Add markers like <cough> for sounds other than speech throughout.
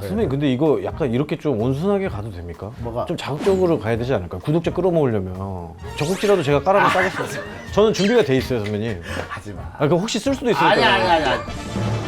아, 선배님 근데 이거 약간 이렇게 좀 온순하게 가도 됩니까? 뭐가? 좀 자극적으로 가야 되지 않을까? 구독자 끌어모으려면 적국지라도 제가 깔아서 따겠습니다. 저는 준비가 돼 있어요, 선배님. 하지 마. 아, 그 혹시 쓸 수도 있으니까. 아니 아니 아니 아니.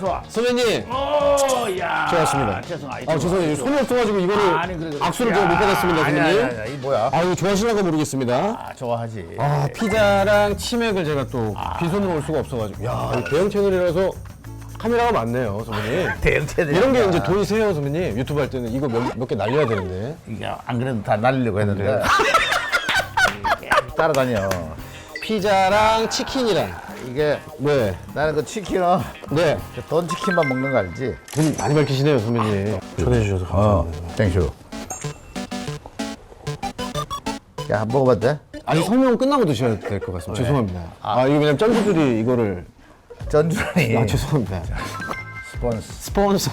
좋아 좋아. 선배님. 오, 야. 좋았습니다. 죄송, 아이, 아, 죄송해요. 손이 없어가지고 이거를 아니 그래. 그래. 악수를 제가 못 받았습니다, 아니, 선배님. 아니, 아니, 이 뭐야? 아, 이거 좋아하시나 모르겠습니다. 아, 좋아하지. 아, 피자랑 치맥을 제가 또 빈손으로 올 수가 없어가지고. 야, 이 대형 채널이라서 카메라가 많네요, 선배님. <laughs> 대형체들. 이런 게 이제 돈이 세요, 선배님. 유튜브 할 때는 이거 몇 개 날려야 되는데. 이게 안 그래도 다 날리려고 했는데. 따라다녀. 피자랑 치킨이랑. 이게 네. 나는 그 치킨은 네. 그돈 치킨만 먹는 거 알지? 돈 많이 밝히시네요, 선배님. 전해주셔서 어, 감사합니다. 땡큐. 야, 먹어봐도 돼? 아니, 성명 끝나고 드셔야 될 것 같습니다. 죄송합니다. 아, 이거 왜냐면 쩐주들이 이거를. 전주라니. 아, 죄송합니다. 스폰스. 스폰서.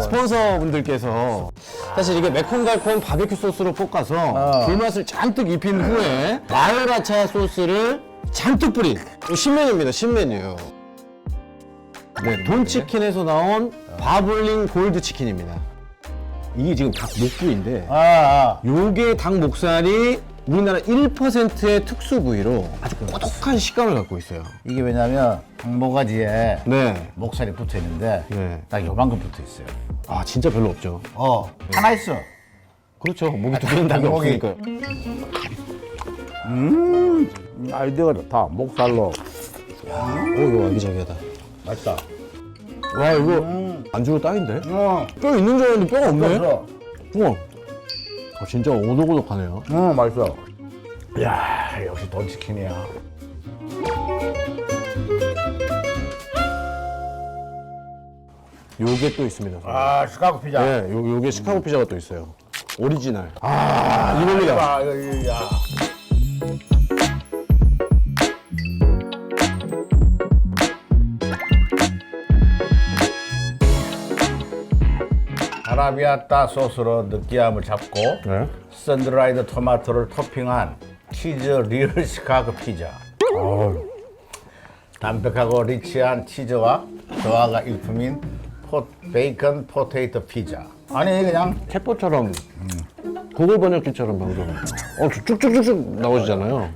스폰서 분들께서 사실 이게 매콤달콤 바베큐 소스로 볶아서 어. 불맛을 잔뜩 입힌 후에 마요라차 소스를 잔뜩 뿌린 이거 신메뉴입니다 신메뉴 네 돈치킨에서 나온 바블링 골드 치킨입니다 이게 지금 닭 목부인데 아, 아. 요게 닭 목살이 우리나라 1%의 특수 부위로 아주 고독한 식감을 갖고 있어요 이게 왜냐면 닭모가지에 네. 목살이 붙어 있는데 네. 딱 요만큼 붙어 있어요. 아 진짜 별로 없죠 어, 하나 있어. 그렇죠 목이 두 개는 닭이 목이. 없으니까 음, 아이디어가 좋다. 목살로. 오 이거 아기자기하다 맛있다. 와 이거 안주로 딱인데? 어, 뼈 있는 줄 알았는데 뼈가 없네? 맛있어. 우와 아, 진짜 오독오독하네요 어, 맛있어. 야, 역시 돈치킨이야. 요게 또 있습니다 선생님. 아, 시카고 피자. 네 요, 요게 시카고 피자가 또 있어요 오리지널 아 이겁니다 아, 이거, 이거, 야. 아라비아따 소스로 느끼함을 잡고 네. 썬드라이드 토마토를 토핑한 치즈 리얼 시카고 피자. 담백하고 리치한 치즈와 조화가 일품인 포, 베이컨 포테이토 피자. 아니 그냥 캣포처럼 구글 번역기처럼 방금 어 쭉쭉쭉쭉 나오시잖아요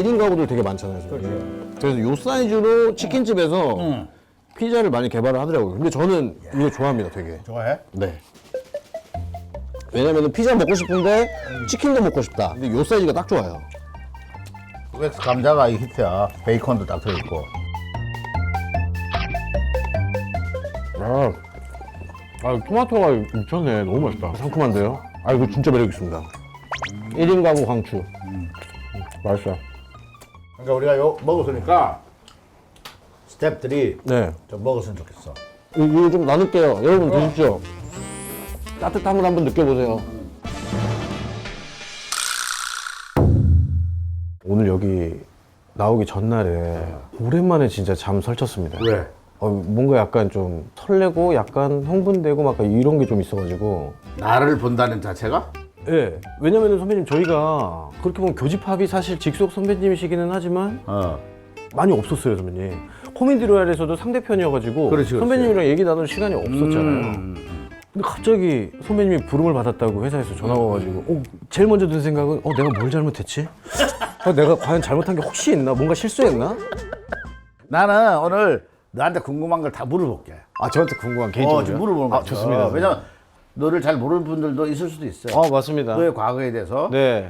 일인 가구들 되게 많잖아요 지금. 그래서 요 사이즈로 치킨집에서 피자를 많이 개발을 하더라고요 근데 저는 이거 좋아합니다 되게 좋아해? 네. 왜냐면 피자 먹고 싶은데 치킨도 먹고 싶다. 근데 요 사이즈가 딱 좋아요. 왜 감자가 이 히트야? 베이컨도 딱 들어있고. 아, 아 토마토가 미쳤네. 너무 맛있다. 상큼한데요? 아 이거 진짜 매력 있습니다. 1인 가구 강추. 음, 맛있어. 그러니까 우리가 요 먹었으니까 스탭들이 네. 좀 먹었으면 좋겠어. 이- 이거 좀 나눌게요. 여러분 드십시오. 따뜻함을 한번 느껴보세요. 오늘 여기 나오기 전날에 오랜만에 진짜 잠 설쳤습니다. 왜? 어, 뭔가 약간 좀 설레고 약간 흥분되고 막 이런 게 좀 있어가지고 나를 본다는 자체가? 예 왜냐면은 선배님 저희가 그렇게 보면 교집합이 사실 직속 선배님이시기는 하지만 어. 많이 없었어요 선배님 코미디 로얄에서도 상대편이어가지고 그렇지, 그렇지. 선배님이랑 얘기 나눌 시간이 없었잖아요 음. 근데 갑자기 선배님이 부름을 받았다고 회사에서 전화가 와가지고 어, 제일 먼저 든 생각은 어 내가 뭘 잘못했지? 어, 내가 과연 잘못한 게 혹시 있나? 뭔가 실수했나? 나는 오늘 너한테 궁금한 걸 다 물어볼게. 아 저한테 궁금한 어, 개인적으로 좀 물어보는 거야. 아 좋습니다 왜냐면 너를 잘 모르는 분들도 있을 수도 있어. 어 맞습니다 너의 과거에 대해서. 네.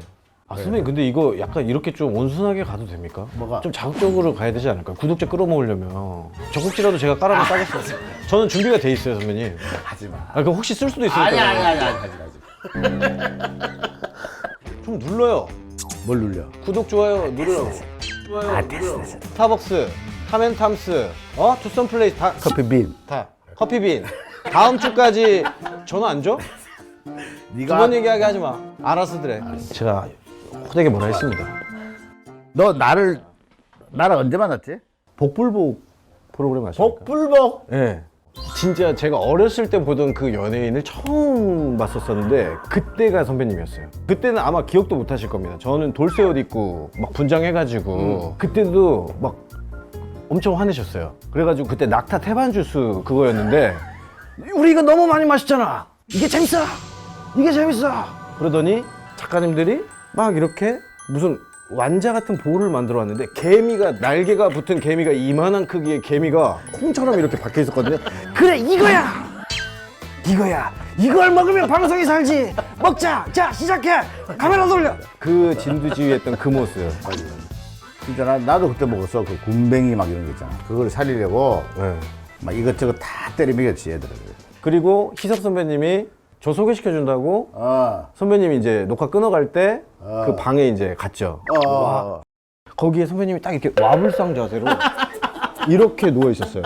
아, 선배님, 근데 이거 약간 이렇게 좀 온순하게 가도 됩니까? 뭐가? 좀 자극적으로 가야 되지 않을까? 구독자 끌어모으려면. 적국지라도 제가 깔아서 따겠습니다. 저는 준비가 돼 있어요, 선배님. 하지 마. 아, 그 혹시 쓸 수도 있으니까. 아니 아니 아니 아니 하지 마. 좀 눌러요. 뭘 눌려? 구독, 좋아요, 누르라고. 좋아요, 아, 누르라고. 스타벅스, 타멘탐스, 어? 투썸 플레이스 다, 커피 빈. 다. 커피빈. 다음 주까지 전화 안 줘? 두 네가 번 얘기하게 하지 마. 알아서 드래. 제가 호되게 뭐라 했습니다. 너 나를 나를 언제 만났지? 복불복 프로그램 아십니까? 복불복. 예. 진짜 제가 어렸을 때 보던 그 연예인을 처음 봤었었는데 그때가 선배님이었어요. 그때는 아마 기억도 못 하실 겁니다. 저는 돌쇠 옷 입고 막 분장해가지고 그때도 막 엄청 화내셨어요. 그래가지고 그때 낙타 태반 주스 그거였는데 우리 이거 너무 많이 마셨잖아. 이게 재밌어. 이게 재밌어. 그러더니 작가님들이 막 이렇게 무슨 완자 같은 볼을 만들어 왔는데 개미가 날개가 붙은 개미가 이만한 크기의 개미가 콩처럼 이렇게 박혀 있었거든요. 그래 이거야. 이거야. 이걸 먹으면 방송이 살지. 먹자. 자 시작해. 카메라 돌려. 그 진두지휘했던 그 모습. 진짜 나, 나도 그때 먹었어. 그 군뱅이 막 이런 거 있잖아. 그걸 살리려고 네. 막 이것저것 다 먹였지, 애들을. 그리고 희석 선배님이 저 소개시켜 준다고 어. 선배님이 이제 녹화 끊어갈 때그 방에 이제 갔죠. 어. 거기에 선배님이 딱 이렇게 와불상 자세로 <laughs> 이렇게 누워 있었어요.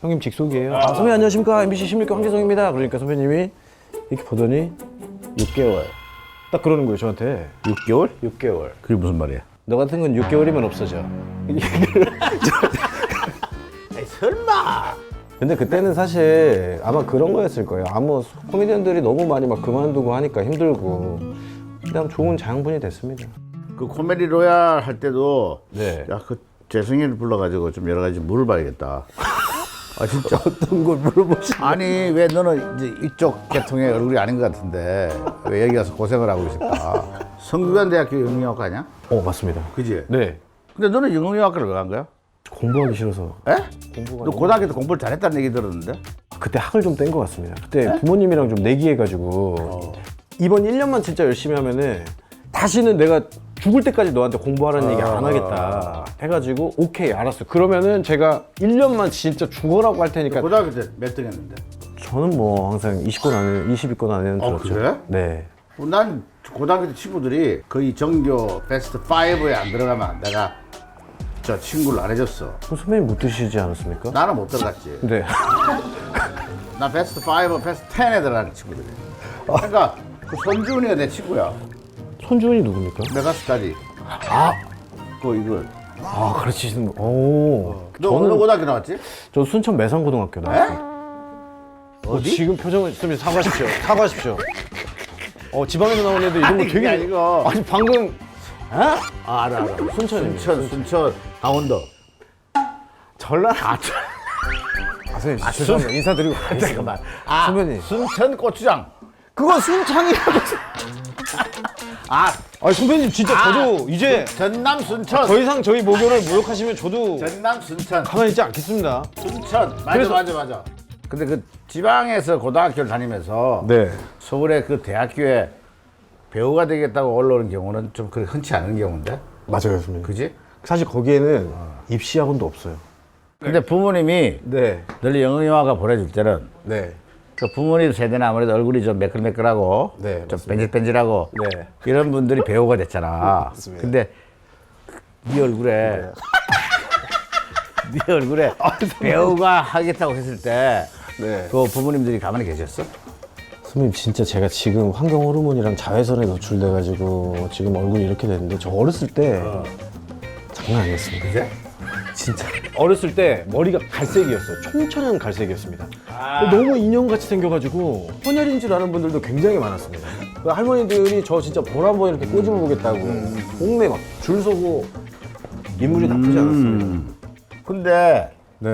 형님 직속이에요. 아, 선배님 안녕하십니까 MBC 신밀교 황재성입니다. 그러니까 선배님이 이렇게 보더니 6개월. 딱 그러는 거예요 저한테. 6개월? 6개월. 그게 무슨 말이야? 너 같은 건 6개월이면 없어져. <laughs> <laughs> 설마! 근데 그때는 사실 아마 그런 거였을 거예요. 아무 코미디언들이 너무 많이 막 그만두고 하니까 힘들고. 그냥 좋은 장분이 됐습니다. 그 코미디 로얄 할 때도 네. 야, 그 재승이를 불러가지고 좀 여러 가지 물어봐야겠다. 아, 진짜. <laughs> 어떤 걸 물어보시? 아니, 왜 너는 이제 이쪽 계통의 얼굴이 아닌 것 같은데 왜 여기 가서 고생을 하고 있을까? 성균관대학교 영문학과냐? 어 맞습니다. 그지? 네. 근데 너는 영문학과를 왜 간 거야? 공부하기 싫어서 에? 공부가 너 고등학교 때 공부를 잘했다는 얘기 들었는데? 그때 학을 좀 뗀 것 같습니다. 그때 부모님이랑 좀 내기해가지고 이번 1년만 진짜 열심히 하면은 다시는 내가 죽을 때까지 너한테 공부하라는 얘기 안 하겠다 해가지고 오케이 알았어. 그러면은 제가 1년만 진짜 죽어라고 할 테니까 고등학교 때 몇 등 했는데? 저는 뭐 항상 20권 안에 20위권 안에는 어, 들었죠. 그래? 네. 난 고등학교 때 친구들이 거의 정교 베스트 5에 안 들어가면 내가 저 친구를 안 해줬어. 그럼 선배님 못 드시지 않았습니까? 나는 못 들어갔지. 네. 나 베스트 5, 베스트 10에 들어가는 친구들이. 그러니까 그 손준이가 내 친구야. 손주은이 누굽니까? 메가스타디. 아, 그 이거. 아 분. 오. 너 어느 고등학교 나왔지? 저 순천 매산고등학교 나왔어요. 어, 지금 표정을 좀 사과하십시오. <laughs> 사과하십시오. 어 지방에서 나온 애들 이런 거 아니, 되게 그게 아니고. 아니 방금 아, 알아, 알아. 순천입니다. 순천, 순천, 강원도. 전라 아, <laughs> 아 선생님 죄송합니다 인사드리고 가겠습니다. 잠깐만. 아, 선배님. 순천 고추장. 그건 순창이라고. <laughs> 아, 아 선배님 진짜 아, 저도 이제 전남 순천. 더 이상 저희 모교를 모욕하시면 저도 전남 순천. 가만히 있지 않겠습니다. 순천. 맞아, 그래서- 맞아, 맞아. 근데 그 지방에서 고등학교를 다니면서 네. 서울의 그 대학교에 배우가 되겠다고 올라오는 경우는 좀 그렇게 흔치 않은 경우인데. 맞아요 선배님. 그지? 사실 거기에는 입시 학원도 없어요. 근데 부모님이 네. 널 영어영화가 보내줄 때는 네. 그 부모님 세대는 아무래도 얼굴이 좀 매끌매끌하고 네, 좀 맞습니다. 뺀질뺀질하고 네. 이런 분들이 배우가 됐잖아. 맞습니다. 근데 네 얼굴에 네 얼굴에 <laughs> 배우가 하겠다고 했을 때 네. 그 부모님들이 가만히 계셨어? 선배님 진짜 제가 지금 환경 호르몬이랑 자외선에 노출돼가지고 지금 얼굴이 이렇게 됐는데 저 어렸을 때 장난 아니었습니다. 그제? 진짜 어렸을 때 머리가 갈색이었어요. 총천연 갈색이었습니다. 너무 인형같이 생겨가지고 혼혈인 줄 아는 분들도 굉장히 많았습니다. 그 할머니들이 저 진짜 볼 한번 이렇게 꼬집어 보겠다고 동네 막 줄 서고 인물이 나쁘지 않았습니다. 근데 네.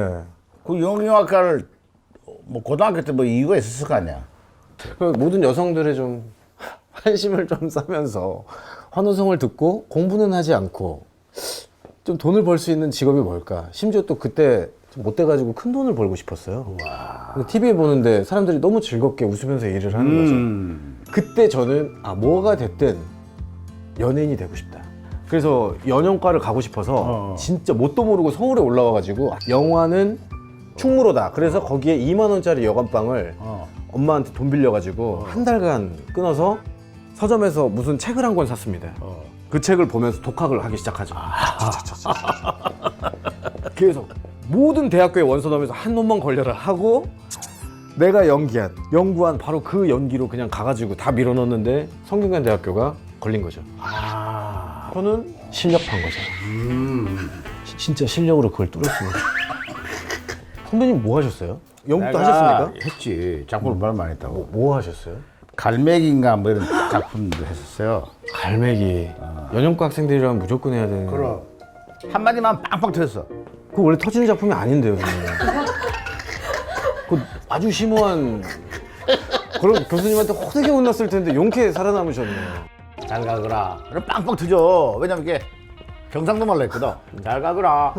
그 영어영화과를 뭐 고등학교 때 뭐 이유가 있었을 거 아니야? 그 모든 여성들의 좀 환심을 좀 싸면서 환호성을 듣고 공부는 하지 않고 좀 돈을 벌 수 있는 직업이 뭘까? 심지어 또 그때 좀 못돼가지고 큰 돈을 벌고 싶었어요. TV에 보는데 사람들이 너무 즐겁게 웃으면서 일을 하는 음. 거죠. 그때 저는 아 뭐가 됐든 연예인이 되고 싶다. 그래서 연영과를 가고 싶어서 어. 진짜 뭣도 모르고 서울에 올라와가지고 영화는 충무로다. 그래서 거기에 2만 원짜리 여관방을 어. 엄마한테 돈 빌려가지고 한 달간 끊어서 서점에서 무슨 책을 한 권 샀습니다. 어. 그 책을 보면서 독학을 하기 시작하죠. 그래서 <laughs> 모든 대학교에 원서넣으면서 한 놈만 걸려라 하고 내가 연기한 연구한 바로 그 연기로 그냥 가가지고 다 밀어넣었는데 성균관 대학교가 걸린 거죠. 아. 저는 실력판 거죠. 음. 시- 진짜 실력으로 그걸 뚫었습니다. <laughs> 선배님 뭐 하셨어요? 연극도 내가 하셨습니까? 했지. 작품을 얼마나 많이 했다고. 뭐 하셨어요? 갈매기인가 뭐 이런 작품도 했었어요. 갈매기. 연영과 학생들이라면 무조건 해야 되는. 한마디만 빵빵 터졌어. 그 원래 터지는 작품이 아닌데요, 선생님. 그 아주 심오한 그런 교수님한테 호되게 혼났을 텐데 용케 살아남으셨네요. 잘 가거라. 그럼 빵빵 터져. 왜냐면 이게 경상도 말로 했거든. 잘 가거라.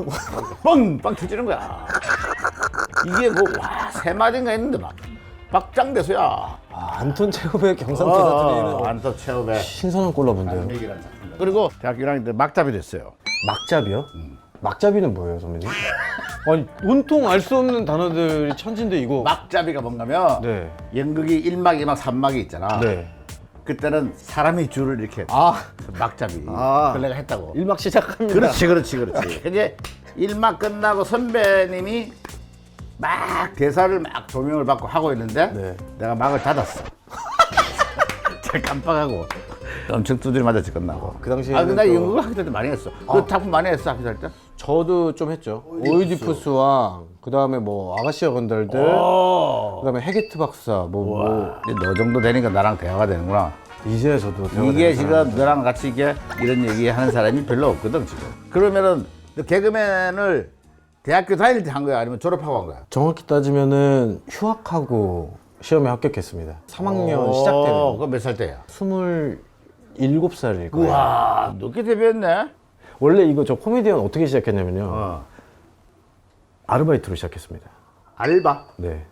빵빵 터지는 거야. 이게 뭐, 와, 세 마디인가 했는데 막. 박장대소야. 아, 안톤 체홉의 경상도 사투리는 어, 안터 체험에. 신선한 작품. 그리고 대학교 1학년 때 막잡이 됐어요. 막잡이요? 막잡이는 뭐예요, 선배님? <laughs> 아니 온통 알 수 없는 단어들이 천진데 이거. 막잡이가 뭔가면 네. 연극이 1막, 2막, 3막이 있잖아. 네. 그때는 사람이 줄을 이렇게 아 막잡이. 아. 그걸 내가 했다고. 일막 시작합니다. 그렇지, 그렇지, 그렇지. <laughs> 이제 일막 끝나고 선배님이 막 대사를 막 조명을 받고 하고 있는데 네. 내가 막을 닫았어. <laughs> 잘 깜빡하고 엄청 두드려 맞았지 끝나고. 그 당시에는 아, 근데 나 또- 연극을 학교 때 많이 했어. 그 작품 많이 했어 학교 다닐 때. 저도 좀 했죠. 오이디푸스 왕, 그 다음에 뭐 아가씨와 건달들, 어. 그 다음에 해게트 박사, 뭐, 뭐 이제 너 정도 되니까 나랑 대화가 되는구나. 이제 저도 대화가 이게 되는 사람. 지금 너랑 같이 이게 이런 얘기 하는 사람이 별로 없거든 지금. 그러면은 너 개그맨을 대학교 다닐 때 한 거야 아니면 졸업하고 한 거야? 정확히 따지면은 휴학하고 시험에 합격했습니다. 3학년 시작 때는 그거 몇 살 때야? 27살일 거예요. 우와 늦게 데뷔했네. 원래 이거 저 코미디언 어떻게 시작했냐면요. 어. 아르바이트로 시작했습니다. 알바. 네.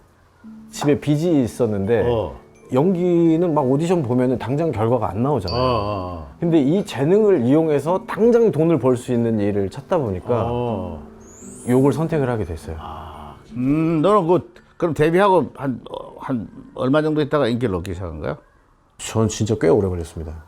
집에 빚이 있었는데 어. 연기는 막 오디션 보면은 당장 결과가 안 나오잖아요. 어. 근데 이 재능을 이용해서 당장 돈을 벌 수 있는 일을 찾다 보니까 어. 요걸 선택을 하게 됐어요. 음 너는 그 그럼 데뷔하고 한한 얼마 정도 있다가 인기를 얻기 시작한 거야? 전 진짜 꽤 오래 걸렸습니다.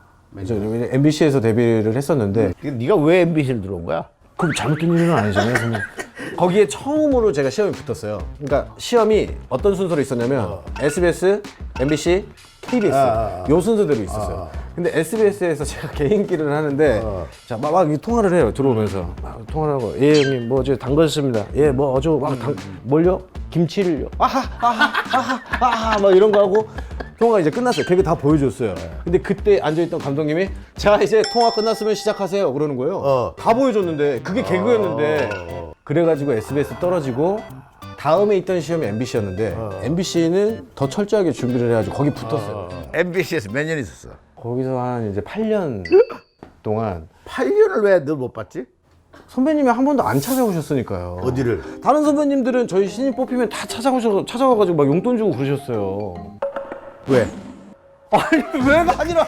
저 MBC에서 데뷔를 했었는데 네가 왜 MBC를 들어온 거야? 그럼 잘못된 일은 아니잖아요, 선생님. <laughs> 거기에 처음으로 제가 시험에 붙었어요. 그러니까 시험이 어떤 순서로 있었냐면 SBS, MBC, KBS 아, 요 순서대로 있었어요. 근데 SBS에서 <laughs> 제가 개인기를 하는데 자, 막, 막 이 통화를 해요. 들어오면서 막 통화를 하고 예 형님 뭐저 담궜습니다. 예 뭐 어저 막당 뭘요? 김치를요. 아하 아하 아하 아하 막 이런 거 하고 통화 이제 끝났어요. 개그 다 보여줬어요. 근데 그때 앉아있던 감독님이 자 이제 통화 끝났으면 시작하세요 그러는 거예요. 어. 다 보여줬는데 그게 개그였는데 그래가지고 SBS 떨어지고 다음에 있던 시험이 MBC였는데 MBC는 더 철저하게 준비를 해가지고 거기 붙었어요. MBC에서 몇 년 있었어? 거기서 한 이제 8년 <gasps> 동안 8년을 왜 너 못 봤지? 선배님이 한 번도 안 찾아오셨으니까요. 어디를? 다른 선배님들은 저희 신인 뽑히면 다 찾아오셔 찾아와가지고 막 용돈 주고 그러셨어요. 왜? <laughs> 아니 왜가 아니라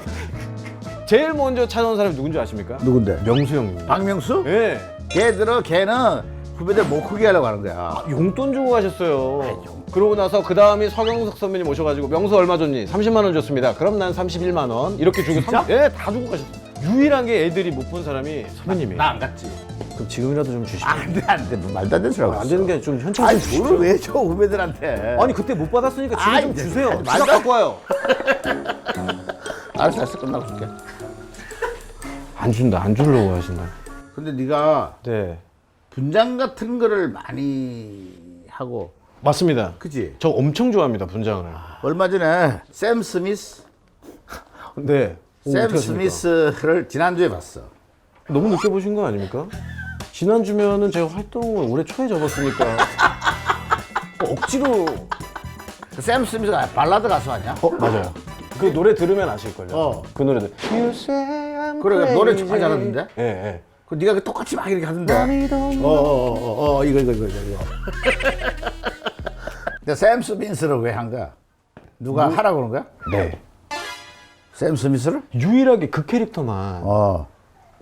제일 먼저 찾아온 사람이 누군지 아십니까? 누군데? 명수 형님. 박명수? 예. 걔들은 걔는 후배들 못 크게 하려고 하는 거야. 아, 용돈 주고 가셨어요. 그러고 나서 그 다음이 서경석 선배님 오셔가지고 명수 얼마 줬니? 30만 원 줬습니다. 그럼 난 31만 원 이렇게 주고 진짜? 삼- 예, 다 주고 가셨어요. 유일하게 애들이 못 본 사람이 선배님이에요. 나 안 갔지. 그럼 지금이라도 좀 주시면 안 돼, 안 돼. 뭐 말도 안 되는 소리 하고 안 있어. 되는 게좀 현찰 아니, 좀 주십시오. 돈을 왜 줘, 후배들한테. 아니 그때 못 받았으니까 지금 아이, 좀 이제 주세요. 말도 지갑 안- 갖고 와요. 알았어, 알았어. 끝나고 줄게. 안 준다, 안 주려고 하신다. 근데 네가 네, 분장 같은 거를 많이 하고, 맞습니다. 그지? 저 엄청 좋아합니다 분장을. 얼마 전에 샘 스미스, <laughs> 네. 오, 샘 하십니까? 스미스를 지난주에 봤어. 너무 늦게 보신 거 아닙니까? 지난 주면은 제가 활동을 올해 초에 접었으니까 <laughs> 어, 억지로 샘 스미스가 발라드 가수 아니야? 어 맞아요. 그 노래 들으면 아실걸요. 어. 그 노래들. You say I'm 그래, 노래 crazy. 정말 잘하는데? 예, 예. 그 네가 그 똑같이 막 이렇게 하던데. Don't 어, 어, 어, 어, 이거, 이거, 이거, 이거. 이거. <laughs> 근데 샘 스미스를 왜 한 거야? 누가 하라고 그런 거야? 네. 샘 스미스를? 유일하게 그 캐릭터만 어.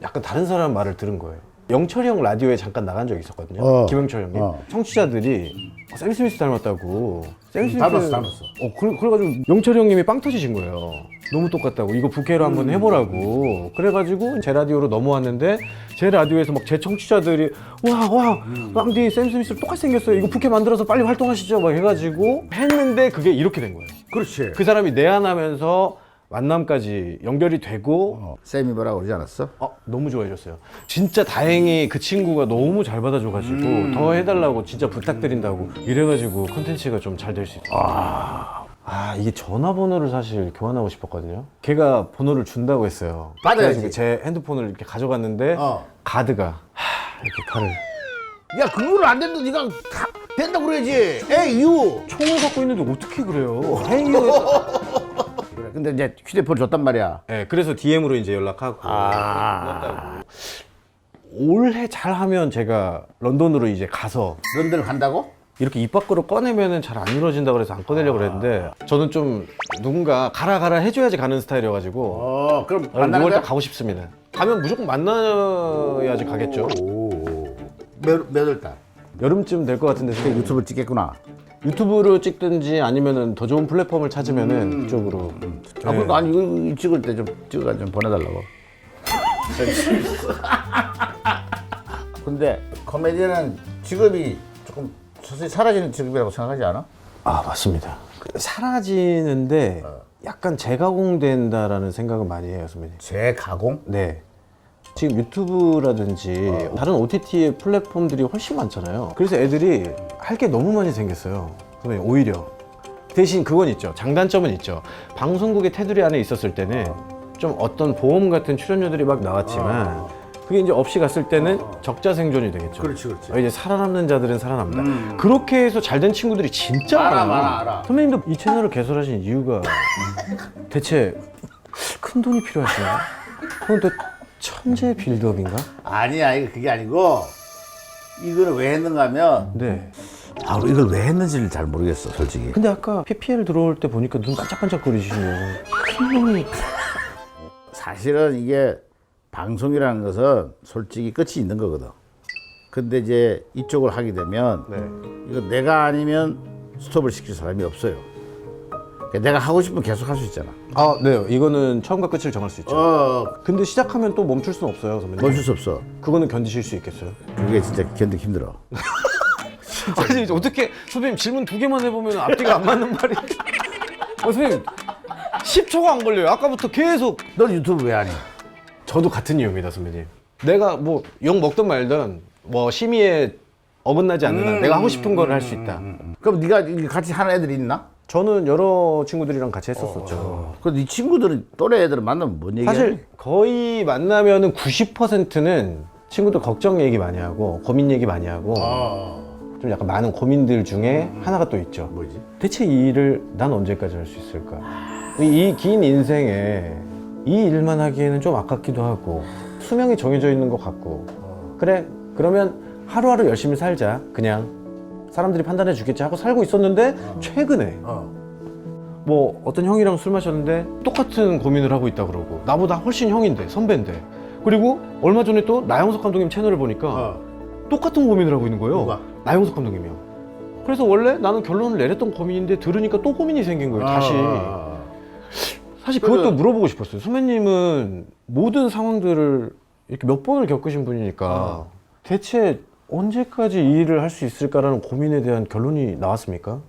약간 다른 사람 말을 들은 거예요. 영철이 형 라디오에 잠깐 나간 적이 있었거든요. 어. 김영철 형님. 어. 청취자들이 어, 샘 스미스 닮았다고. 샘 스미스 닮았어, 닮았어. 어, 그래, 그래가지고 영철이 형님이 빵 터지신 거예요. 너무 똑같다고. 이거 부캐로 음. 한번 해보라고. 그래가지고 제 라디오로 넘어왔는데 제 라디오에서 막 제 청취자들이 와, 와, 음. 빵디 샘 스미스 똑같이 생겼어요. 이거 부캐 만들어서 빨리 활동하시죠. 막 해가지고 했는데 그게 이렇게 된 거예요. 그렇지. 그 사람이 내한하면서 만남까지 연결이 되고 어, 쌤이 뭐라고 그러지 않았어? 어, 너무 좋아해줬어요. 진짜 다행히 그 친구가 너무 잘 받아줘가지고 더 해달라고 진짜 부탁드린다고 이래가지고 컨텐츠가 좀 잘 될 수 있어요. 아, 이게 전화번호를 사실 교환하고 싶었거든요. 걔가 번호를 준다고 했어요. 받아야지. 그래가지고 제 핸드폰을 이렇게 가져갔는데 어. 가드가 하, 이렇게 칼을 야 그거는 안 된다. 네가 다 된다고 그래야지. 에이 유. 총을 갖고 있는데 어떻게 그래요? 그래. <laughs> 근데 이제 휴대폰 줬단 말이야. 네, 그래서 DM으로 이제 연락하고 아. 올해 잘하면 제가 런던으로 이제 가서 런던 간다고? 이렇게 입 밖으로 꺼내면은 잘 안 이루어진다 그래서 안 꺼내려고 그랬는데 저는 좀 누군가 가라 가라 해줘야지 가는 스타일이어가지고 어 그럼 어, 만나는 6월달 거야? 가고 싶습니다. 가면 무조건 만나야지 가겠죠. 몇몇월 달? 여름쯤 될 것 같은데 그때 유튜브 찍겠구나. 유튜브로 찍든지 아니면은 더 좋은 플랫폼을 찾으면은 그쪽으로 아 그러니까 아니 이거 찍을 때 좀 찍어 좀 보내달라고. <laughs> 근데 코미디는 직업이 조금 서서히 사라지는 직업이라고 생각하지 않아? 아 맞습니다. 그 사라지는데 약간 재가공된다라는 생각은 많이 해요 선배님. 재가공? 네. 지금 유튜브라든지 다른 OTT 플랫폼들이 훨씬 많잖아요. 그래서 애들이 할 게 너무 많이 생겼어요. 선배님 오히려 대신 그건 있죠. 장단점은 있죠. 방송국의 테두리 안에 있었을 때는 좀 어떤 보험 같은 출연료들이 막 나왔지만 그게 이제 없이 갔을 때는 적자 생존이 되겠죠. 그렇지, 그렇지. 어, 이제 살아남는 자들은 살아남다. 그렇게 해서 잘 된 친구들이 진짜 알아, 많아요. 알아, 알아. 선배님도 이 채널을 개설하신 이유가 <laughs> 대체 큰 돈이 필요하시나요? 또 천재 빌드업인가? 아니야 이거 그게 아니고 이거를 왜 했는가 하면 네. 아 이걸 왜 했는지를 잘 모르겠어 솔직히. 근데 아까 PPL 들어올 때 보니까 눈 반짝반짝거리시네요. 큰 돈이 사실은 이게 방송이라는 것은 솔직히 끝이 있는 거거든. 근데 이제 이쪽을 하게 되면 네. 이거 내가 아니면 스톱을 시킬 사람이 없어요. 내가 하고 싶으면 계속 할 수 있잖아. 아, 네. 이거는 처음과 끝을 정할 수 있죠. 어, 근데 시작하면 또 멈출 수는 없어요, 선배님. 멈출 수 없어. 그거는 견디실 수 있겠어요? 그게 진짜 견디기 힘들어. <laughs> 아니 이제 어떻게 선배님 질문 두 개만 해보면 앞뒤가 안 맞는 말이 어, 선배님 10초가 안 걸려요 아까부터 계속 넌 유튜브 왜 하니? 저도 같은 이유입니다 선배님 내가 뭐 욕 먹든 말든 뭐 심의에 어긋나지 않는 한 내가 하고 싶은 걸 할 수 있다 그럼 네가 같이 하는 애들이 있나? 저는 여러 친구들이랑 같이 했었었죠. 그럼 네 친구들은 또래 애들을 만나면 뭔 얘기하니? 사실 거의 만나면은 90%는 친구들 걱정 얘기 많이 하고 고민 얘기 많이 하고 어, 좀 약간 많은 고민들 중에 하나가 또 있죠. 뭐지? 대체 이 일을 난 언제까지 할 수 있을까? 이 긴 인생에 이 일만 하기에는 좀 아깝기도 하고 수명이 정해져 있는 것 같고. 그래 그러면 하루하루 열심히 살자. 그냥 사람들이 판단해 주겠지 하고 살고 있었는데 최근에 어. 뭐 어떤 형이랑 술 마셨는데 똑같은 고민을 하고 있다 그러고 나보다 훨씬 형인데 선배인데 그리고 얼마 전에 또 나영석 감독님 채널을 보니까 어. 똑같은 고민을 하고 있는 거예요. 누가? 나영석 감독님이요. 그래서 원래 나는 결론을 내렸던 고민인데 들으니까 또 고민이 생긴 거예요. 다시. 아, 사실 그래. 그것도 물어보고 싶었어요. 선배님은 모든 상황들을 이렇게 몇 번을 겪으신 분이니까 어. 대체 언제까지 이 일을 할 수 있을까라는 고민에 대한 결론이 나왔습니까?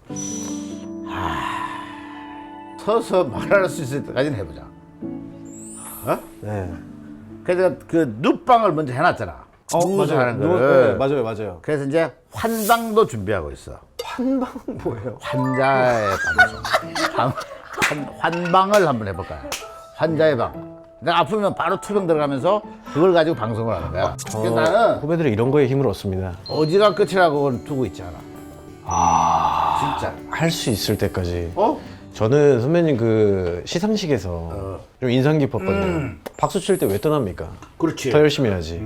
서서 말할 수 있을 때까지는 해보자. 어? 네. 그래서 그 눕방을 먼저 해놨잖아. 누워서 하는 누워- 거를. 네, 맞아요, 맞아요. 그래서 이제 환방도 준비하고 있어. 환방 뭐예요? 환자의 방송. <laughs> 환, 환, 환방을 한번 해볼까요? 환자의 방. 내가 아프면 바로 투병 들어가면서 그걸 가지고 방송을 하는 거야. 근데 나는 후배들이 이런 거에 힘을 얻습니다. 어지가 끝이라고 두고 있잖아. 아, 진짜. 할 수 있을 때까지. 어? 저는 선배님 그 시상식에서 좀 인상 깊었거든요. 박수 칠 때 왜 떠납니까? 그렇지. 더 열심히 해야지.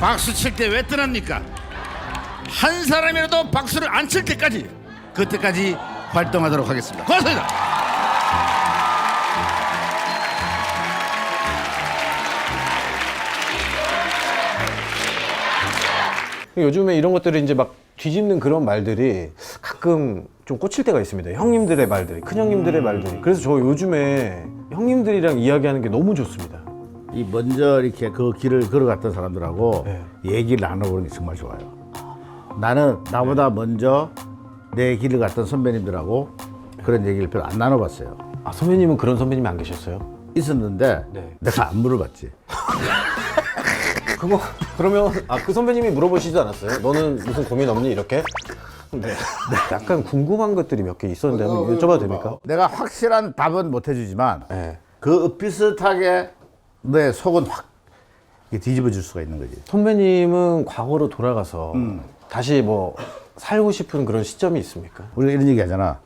박수 칠 때 왜 떠납니까? 한 사람이라도 박수를 안 칠 때까지 그때까지 활동하도록 하겠습니다. 고맙습니다. 요즘에 이런 것들을 이제 막 뒤집는 그런 말들이 가끔 좀 꽂힐 때가 있습니다. 형님들의 말들이, 큰 형님들의 말들이. 그래서 저 요즘에 형님들이랑 이야기하는 게 너무 좋습니다. 이 먼저 이렇게 그 길을 걸어갔던 사람들하고 네. 얘기를 나눠보는 게 정말 좋아요. 나는 나보다 먼저 내 길을 갔던 선배님들하고 그런 얘기를 별로 안 나눠봤어요. 아 선배님은 그런 선배님이 안 계셨어요? 있었는데 네. 내가 안 물어봤지. <laughs> 그거 그러면 아 그 선배님이 물어보시지 않았어요? 너는 무슨 고민 없니 이렇게? 네. 약간 궁금한 것들이 몇 개 있었는데 한번 여쭤봐도 됩니까? 내가 확실한 답은 못 해주지만 네. 그 비슷하게 내 속은 확 이렇게 뒤집어질 수가 있는 거지. 선배님은 과거로 돌아가서 다시 뭐 살고 싶은 그런 시점이 있습니까? 우리가 이런 얘기 하잖아.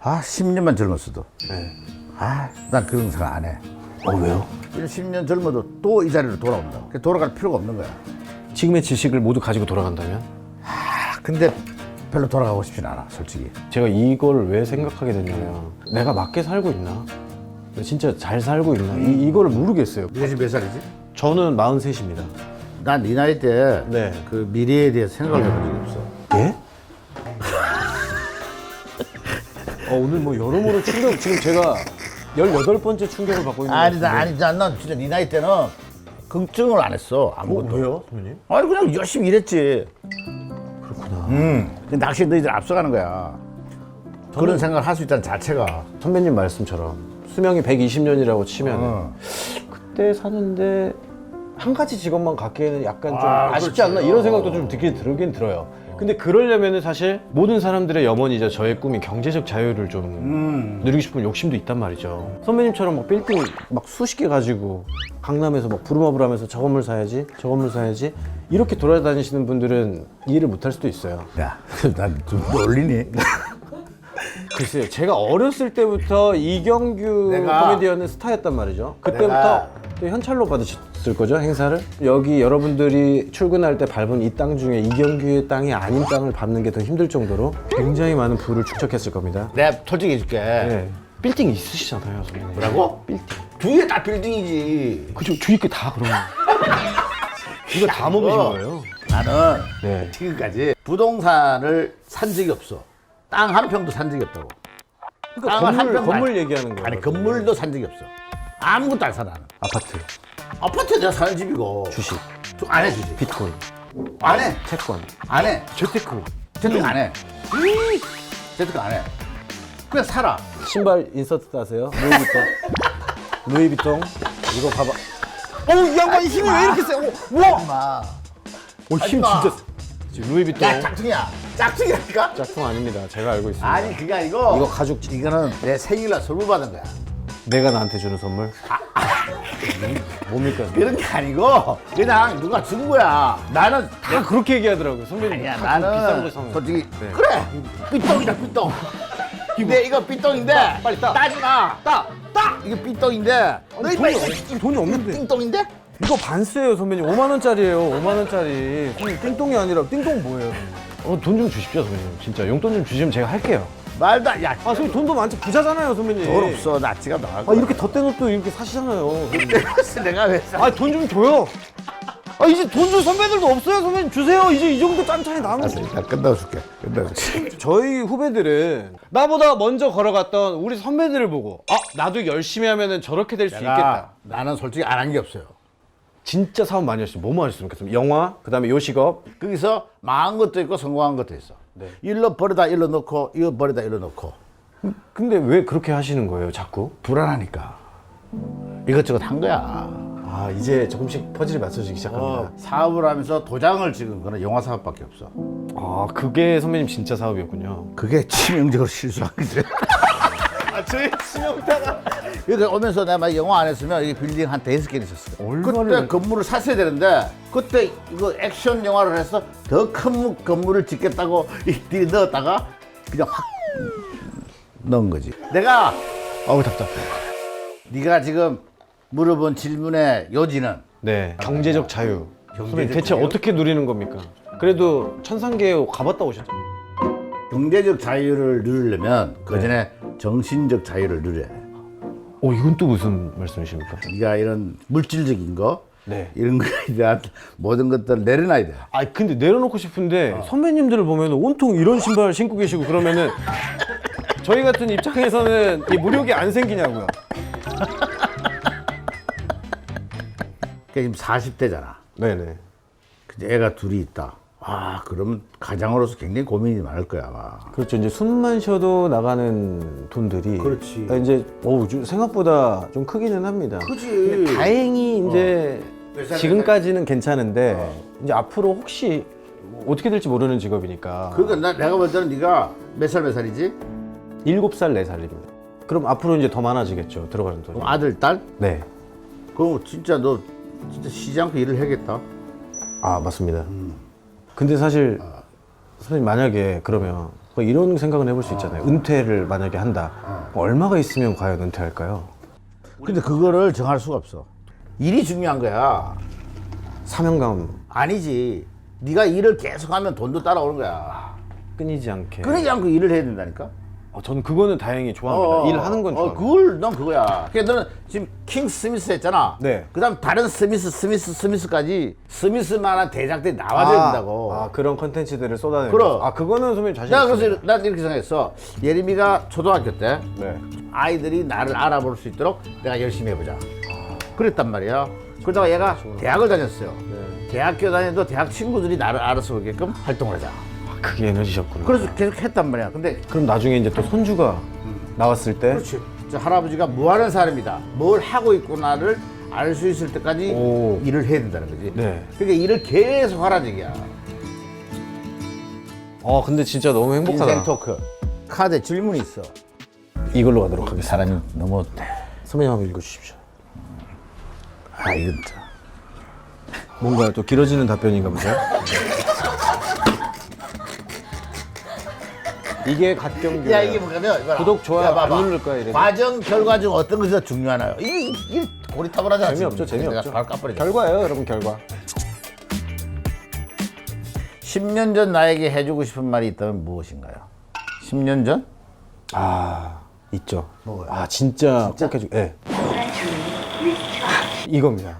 아, 10년만 젊었어도. 네. 아, 난 그런 생각 안 해. 어 왜요? 10년 젊어도 또 이 자리로 돌아온다. 그러니까 돌아갈 필요가 없는 거야. 지금의 지식을 모두 가지고 돌아간다면? 아, 근데 별로 돌아가고 싶진 않아, 솔직히. 제가 이걸 왜 생각하게 됐냐면 내가 맞게 살고 있나? 진짜 잘 살고 있나? 이, 이거를 모르겠어요. 네가 지금 몇 살이지? 저는 43입니다. 난 네 나이 때 그 네. 미래에 대해서 생각을 해본 적이 없어. 예? <laughs> 어, 오늘 뭐 여러모로 충격, 지금 제가 18번째 충격을 받고 있는 것 아니다, 같은데. 아니다. 난 진짜 네 나이 때는 걱정을 안 했어. 아무것도. 왜요, 선배님? 아니, 그냥 열심히 일했지. 그렇구나. 음. 근데 낚시에 너희들 앞서가는 거야. 그런 생각을 할 수 있다는 자체가. 선배님 말씀처럼 수명이 120년이라고 치면 어. 그때 사는데 한 가지 직업만 갖기에는 약간 좀 아, 아, 쉽지 그렇지. 않나 이런 어. 생각도 좀 듣긴 들긴 들어요. 근데 그러려면은 사실 모든 사람들의 염원이자 저의 꿈이 경제적 자유를 좀 음. 누리고 싶은 욕심도 있단 말이죠. 선배님처럼 막 빌딩 막 수십 개 가지고 강남에서 막 부름업을 하면서 저 건물 사야지, 저 건물 사야지 이렇게 돌아다니시는 분들은 이해를 못 할 수도 있어요. 야, <laughs> 난 좀 놀리니? <laughs> 글쎄요, 제가 어렸을 때부터 이경규 내가- 코미디언은 스타였단 말이죠. 그때부터 내가- 또 현찰로 받으셨 을 거죠, 행사를? 여기 여러분들이 출근할 때 밟은 이 땅 중에 이경규의 땅이 아닌 땅을 밟는 게 더 힘들 정도로 굉장히 많은 부를 축적했을 겁니다. 내가 솔직히 해줄게. 네. 빌딩 있으시잖아요, 선배님. 뭐라고? 빌딩. 뒤에 다 빌딩이지. 그죠, 주위 게다 그러면. 이거 다 먹으신 어. 거예요? 나는 네. 지금까지 부동산을 산 적이 없어. 땅 한 평도 산 적이 없다고. 그러니까 건물, 건물 안- 얘기하는 거예요. 아니 건물도 산 적이 없어. 아무것도 안 사 나는. 아파트, 아파트 내가 사는 집이고. 주식, 안 해, 주식. 비트코인, 안 해. 채권, 안 해. 재테크. 재테크 안 해. 재테크 안 해. 그냥 살아. 신발 인서트 따세요? 루이비통. <laughs> 루이비통. 이거 봐봐. 어우, 이 양반 힘이 왜 이렇게 세? 어, 와! 마. 어, 힘 마. 진짜. 세. 지금 루이비통. 야, 짝퉁이야. 짝퉁이라니까? 짝퉁 아닙니다. 제가 알고 있습니다. 아니, 그게 아니고. 이거 가죽 이거는 내 생일날 선물 받은 거야. 내가 나한테 주는 선물. 뭡니까? 그런 게 아니고 그냥 누가 준 거야. 나는 다 그렇게 얘기하더라고요, 선배님. 아니야 거 나는. 솔직히 네. 그래 삐똥이다 삐똥. 근데 이거 삐똥인데 빨리 따. 따지 마. 따! 따. 이거 삐똥인데. 너희 돈이, 빨리 없, 돈이 없는데. 띵똥인데? 이거 반스예요, 선배님. 5만 원짜리예요, 5만 원짜리. 선배님, 띵똥이 아니라 띵똥 뭐예요? 어, 돈 좀 주십시오, 선배님. 진짜 용돈 좀 주시면 제가 할게요. 말도 안- 야. 아, 선배님 돈도 많죠. 부자잖아요, 선배님. 돈 없어 나 지갑 나갈 아, 거야. 이렇게 덧대놓고 이렇게 사시잖아요. 그래서 내가 왜 사? 아, 돈 좀 줘요. 아, 이제 돈 줄 선배들도 없어요, 선배님. 주세요. 이제 이 정도 짠차이 남은 알았어 일단 끝나고 줄게. 끝나고 줄게. 저희 후배들은 나보다 먼저 걸어갔던 우리 선배들을 보고 아, 나도 열심히 하면 저렇게 될 수 있겠다. 나는 솔직히 안 한 게 없어요. 진짜 사업 많이 하시죠. 뭐뭐 하셨습니까? 영화, 그다음에 요식업. 거기서 망한 것도 있고 성공한 것도 있어. 네. 일로 버리다 일로 넣고 이거 버리다 일로 넣고 근데 왜 그렇게 하시는 거예요, 자꾸? 불안하니까 이것저것 한 거야. 아, 이제 조금씩 퍼즐이 맞춰지기 시작합니다. 어, 사업을 하면서 도장을 찍은 거는 영화 사업밖에 없어. 아, 그게 선배님 진짜 사업이었군요. 그게 <laughs> 치명적으로 실수한 거지. 아, 제 치명타가 여기 오면서 내가 막 영화 안 했으면 이 빌딩 한 대여섯 개 있었어. 그때 건물을 샀어야 되는데 그때 이거 액션 영화를 해서 더 큰 건물을 짓겠다고 이들이 넣었다가 그냥 확 넣은 거지. 내가 어우 답답해. 네가 지금 물어본 질문의 요지는 네, 경제적 자유. 선배님 대체 자유? 어떻게 누리는 겁니까? 그래도 천상계 가봤다 오셨잖아요. 경제적 자유를 누리려면 그 전에 정신적 자유를 누려야 해. 오, 이건 또 무슨 말씀이십니까? 네가 이런 물질적인 거 네. 이런 거에 대한 <laughs> 모든 것들을 내려놔야 돼. 아 근데 내려놓고 싶은데 선배님들을 보면 온통 이런 신발 신고 계시고 그러면은 저희 같은 입장에서는 이 무력이 안 생기냐고요. 그러니까 지금 40대잖아. 네네. 근데 애가 둘이 있다. 와, 아 그러면 가장으로서 굉장히 고민이 많을 거야 아마. 그렇죠. 이제 숨만 쉬어도 나가는 돈들이 그렇지. 아, 이제 어우, 좀 생각보다 좀 크기는 합니다. 그지. 다행히 이제 몇 살, 지금까지는 괜찮은데 이제 앞으로 혹시 어떻게 될지 모르는 직업이니까 그러니까 나, 내가 볼 때는 네가 몇 살 몇 살이지? 일곱 살 네 살입니다. 그럼 앞으로 이제 더 많아지겠죠. 들어가는 돈이. 그럼 아들 딸? 네. 그럼 진짜 너 진짜 쉬지 않고 일을 해야겠다. 아 맞습니다. 근데 사실 선생님 만약에 그러면 뭐 이런 생각은 해볼 수 있잖아요. 은퇴를 만약에 한다. 뭐 얼마가 있으면 과연 은퇴할까요? 근데 그거를 정할 수가 없어. 일이 중요한 거야. 사명감 아니지. 네가 일을 계속하면 돈도 따라오는 거야. 끊이지 않게. 그러지 않고 일을 해야 된다니까. 어, 저는 그거는 다행히 좋아합니다. 일하는 건 어, 좋아합니다. 그걸 넌 그거야. 그러니까 너는 지금 킹 스미스 했잖아. 네. 그다음 다른 스미스, 스미스, 스미스까지 스미스만한 대작들이 나와야 된다고. 아 그런 컨텐츠들을 쏟아내는. 그럼. 아 그거는 선배님 자신 내가. 그래서 난 이렇게 생각했어. 예림이가 초등학교 때 네. 아이들이 나를 알아볼 수 있도록 내가 열심히 해보자. 그랬단 말이야. 그러다가 얘가 대학을 다녔어요. 대학교 다녀도 대학 친구들이 나를 알아서 보게끔 활동을 하자. 아, 그게 에너지셨구나. 그래서 계속 했단 말이야. 근데 그럼 나중에 이제 또 손주가 나왔을 때 그렇지. 저 할아버지가 뭐 하는 사람이다. 뭘 하고 있구나를 알 수 있을 때까지 오. 일을 해야 된다는 거지. 네. 그러니까 일을 계속 하라는 얘기야. 어 근데 진짜 너무 행복하다. 인생 토크. 카드 질문이 있어. 이걸로 가도록 하겠습니다. 사람이 너무 선배님 한번 읽어주십시오. 아 이건 뭔가 또 길어지는 답변인가 보죠? <laughs> 이게 갓경교. 야 이게 뭐냐면 이거라. 구독, 좋아요. 안 누를 거야, 이래도? 과정 결과 중 어떤 것이 더 중요하나요? 이게, 이게 고리타분하잖아. 재미없죠, 지금. 재미없죠. 내가 바로 까버리자. 결과예요, 여러분 결과. 10년 전 나에게 해주고 싶은 말이 있다면 무엇인가요? 10년 전? 아 있죠. 뭐가요? 아 진짜, 꼭 해주. 예. 이겁니다.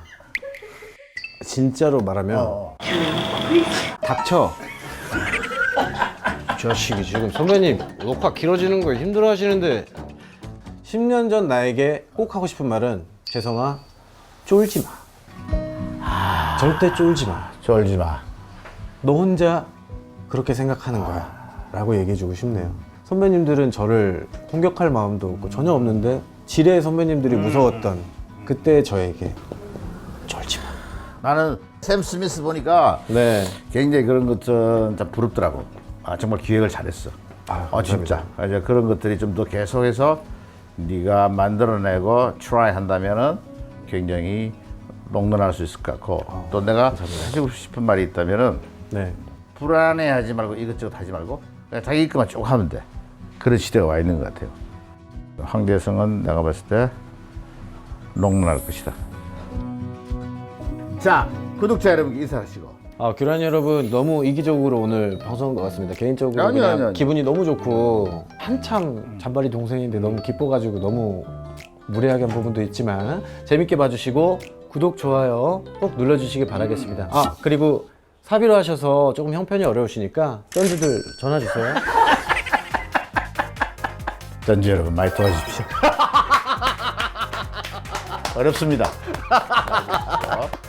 진짜로 말하면 어. 닥쳐. 자식이 지금 선배님 녹화 길어지는 거 힘들어 하시는데 10년 전 나에게 꼭 하고 싶은 말은 재성아 쫄지 마. 절대 쫄지 마. 쫄지 마. 너 혼자 그렇게 생각하는 거야. 라고 얘기해 주고 싶네요. 선배님들은 저를 공격할 마음도 없고 전혀 없는데 지뢰 선배님들이 무서웠던 그때 저에게 쫄지 마. 나는 샘 스미스 보니까 네. 굉장히 그런 것좀 참 부럽더라고. 아 정말 기획을 잘했어. 아, 어 진짜. 아, 이제 그런 것들이 좀 더 계속해서 네가 만들어내고 트라이 한다면은 굉장히 롱런할 수 있을 것 같고 또 내가 해주고 싶은 말이 있다면은 네. 불안해하지 말고 이것저것 하지 말고 그냥 자기 것만 쭉 하면 돼. 그런 시대가 와 있는 것 같아요. 황대성은 내가 봤을 때 롱런할 것이다. 자 구독자 여러분 인사하시고 아, 규란 여러분 너무 이기적으로 오늘 방송한 것 같습니다. 개인적으로 아니요, 그냥 아니요, 아니요. 기분이 너무 좋고 한참 잔바리 동생인데 너무 기뻐가지고 너무 무례하게 한 부분도 있지만 재밌게 봐주시고 구독 좋아요 꼭 눌러주시기 바라겠습니다. 아 그리고 사비로 하셔서 조금 형편이 어려우시니까 쩐주들 전화 주세요. <laughs> 전주 여러분 많이 도와주십시오. <laughs> 어렵습니다. <laughs>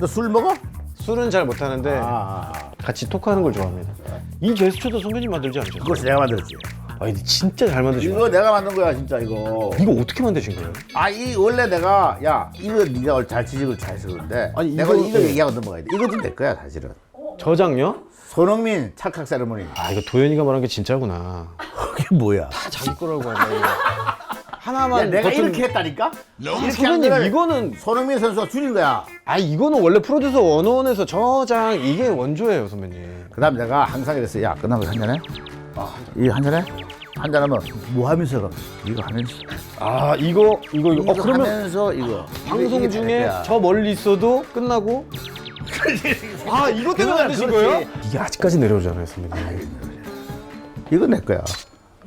너 술 먹어? 술은 잘 못하는데 아, 같이 토크하는 걸 좋아합니다. 이 게스트도 선배님 만들지 않으셨어요? 그것이 내가 만들었지. 아 근데 진짜 잘 만드신 거예요. 이거 내가 만든 거야 진짜 이거. 이거 어떻게 만드신 거예요? 아 이 원래 내가 야 이거 네가 잘 지식을 잘 쓰는데 아니, 내가 이거- 이거 네. 얘기하고 넘어가야 돼. 이것도 내 거야 사실은. 저장요? 손흥민 찰칵 세레모니. 아 이거 도현이가 말한 게 진짜구나. 그게 뭐야? 다 자기 거라고 하네. 하나만 야, 내가 버튼- 이렇게 했다니까? 이렇게 한 선배님 거를 이거는 손흥민 선수가 줄인 거야. 아 이거는 원래 프로듀서 원원에서 저장 이게 원조예요 선배님. 그다음 내가 항상 이랬어. 야 끝나고 한 잔해. 아, 이거 한잔해. 한 잔하면 뭐 하면서 가? 이거 하면서. 아 이거 이거 이거 이거 어 그러면 하면서 이거 방송 이게 중에 거야. 저 멀리 있어도 끝나고 <laughs> 아 이거 때문에 그거야, 만드신 그렇지. 거예요? 이게 아직까지 내려오잖아요 선배님. 이거 내 거야.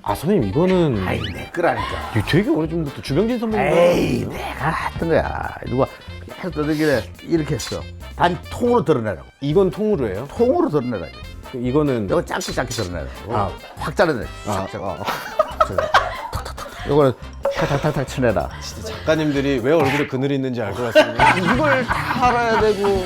아 선배님 이거는 아이 내 거라니까. 이거 되게 오래전부터 주병진 선배님 에이 내가 했던 거야. 누가 계속 떠들길래 이렇게 했어. 단 통으로 드러내라고. 이건 통으로 해요? 통으로 드러내라고. 이거는 이거 짧게 짧게 드러내라고. 아. 확 자르네. 아, 싹 아, 이거는 탁탁탁탁 쳐내라. 진짜 작가님들이 왜 얼굴에 그늘이 있는지 알 것 같습니다. 이걸 다 알아야 되고